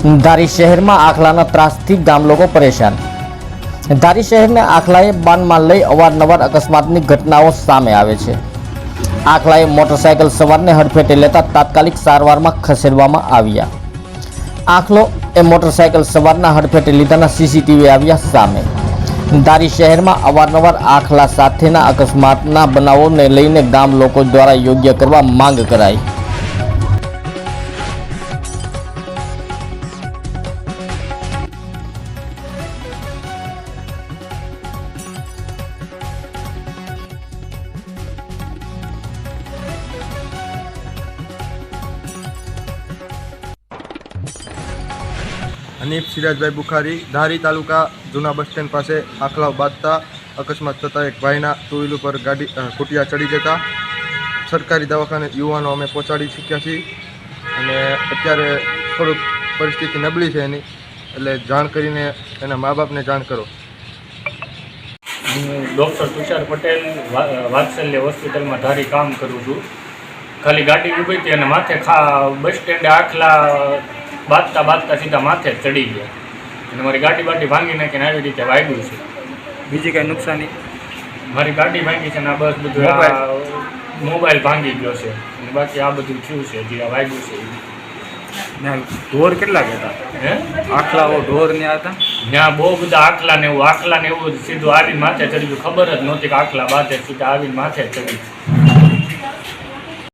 ધારી શહેરમાં આખલાના ત્રાસથી ગામ લોકો પરેશાન. ધારી શહેરને આખલાએ બાનમાં લઈ અવારનવાર અકસ્માતની ઘટનાઓ સામે આવે છે. આખલાએ મોટરસાયકલ સવારને હડફેટે લેતા તાત્કાલિક સારવારમાં ખસેડવામાં આવ્યા. આખલો એ મોટરસાયકલ સવારના હડફેટે લીધાના સીસીટીવી આવ્યા સામે. ધારી શહેરમાં અવારનવાર આખલા સાથેના અકસ્માતના બનાવોને લઈને ગામ લોકો દ્વારા યોગ્ય કરવા માંગ કરાઈ. હનીફ સિરાજભાઈ બુખારી, ધારી તાલુકા જૂના બસ સ્ટેન્ડ પાસે આખલા બાંધતા અકસ્માત થતાં એક ભાઈના ટુ વ્હીલ ઉપર ગાડી કુટિયા ચડી જતા સરકારી દવાખાને યુવાનો અમે પહોંચાડી શક્યા છીએ અને અત્યારે થોડુંક પરિસ્થિતિ નબળી છે એની, એટલે જાણ કરીને એના મા બાપને જાણ કરો. હું ડૉક્ટર તુષાર પટેલ વાત્સલ્ય હોસ્પિટલમાં ધારી કામ કરું છું. ખાલી ગાડી ઊભી હતી અને માથે ખા, બસ સ્ટેન્ડે આખલા બાંધતા બાંધતા સીધા માથે ચડી ગયા. અને મારી ગાડી બાટી ભાંગી નાખીને આવી રીતે વાગ્યું છે. બીજી કાંઈ નુકસાની? મારી ગાડી ભાંગી છે ને આ બસ બધું મોબાઈલ ભાંગી ગયો છે. અને બાકી આ બધું થયું છે જે આ વાગ્યું છે. ને ઢોર કેટલા હતા હે? આખલાઓ ઢોર ને હતા? ત્યાં બહુ બધા આખલા ને એવું આખલા ને એવું સીધું આવીને માથે ચડી ગયું ખબર જ નહોતી કે આખલા બાંધે સીધા આવીને માથે ચડી